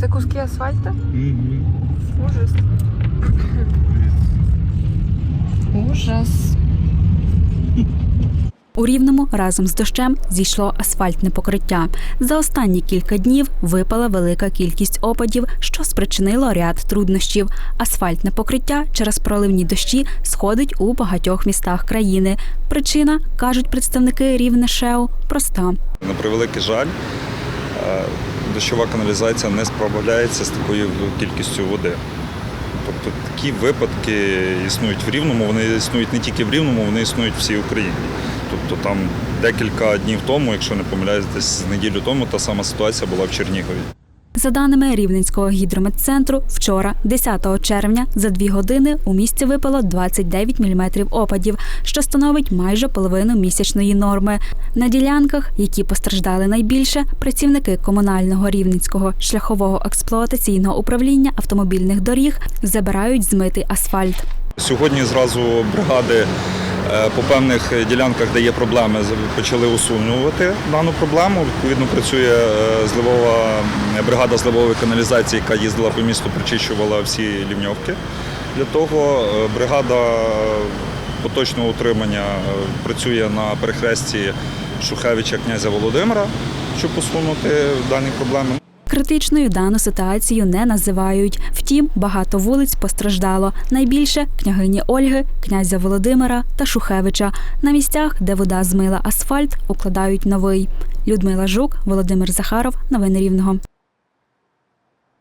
Це куски асфальту? Ужас. Ужас. У Рівному разом з дощем зійшло асфальтне покриття. За останні кілька днів випала велика кількість опадів, що спричинило ряд труднощів. Асфальтне покриття через проливні дощі сходить у багатьох містах країни. Причина, кажуть представники Рівне ШЕО, проста. На превеликий жаль, е, дощова каналізація не справляється з такою кількістю води. Тобто такі випадки існують в Рівному, вони існують не тільки в Рівному, вони існують в всій Україні. Тобто там декілька днів тому, якщо не помиляюсь, десь з неділю тому та сама ситуація була в Чернігові. За даними Рівненського гідрометцентру, вчора, 10 червня, за дві години у місті випало 29 мм опадів, що становить майже половину місячної норми. На ділянках, які постраждали найбільше, працівники комунального рівненського шляхового експлуатаційного управління автомобільних доріг забирають змитий асфальт. Сьогодні зразу бригади по певних ділянках, де є проблеми, почали усунювати дану проблему. Відповідно, працює е, зливова бригада зливової каналізації, яка їздила по місту, прочищувала всі лівньовки. Для того е, бригада поточного утримання е, працює на перехресті Шухевича князя Володимира, щоб усунути дані проблеми. Критичною дану ситуацію не називають. Втім, багато вулиць постраждало. Найбільше княгині Ольги, князя Володимира та Шухевича. На місцях, де вода змила асфальт, укладають новий. Людмила Жук, Володимир Захаров. Новини Рівного.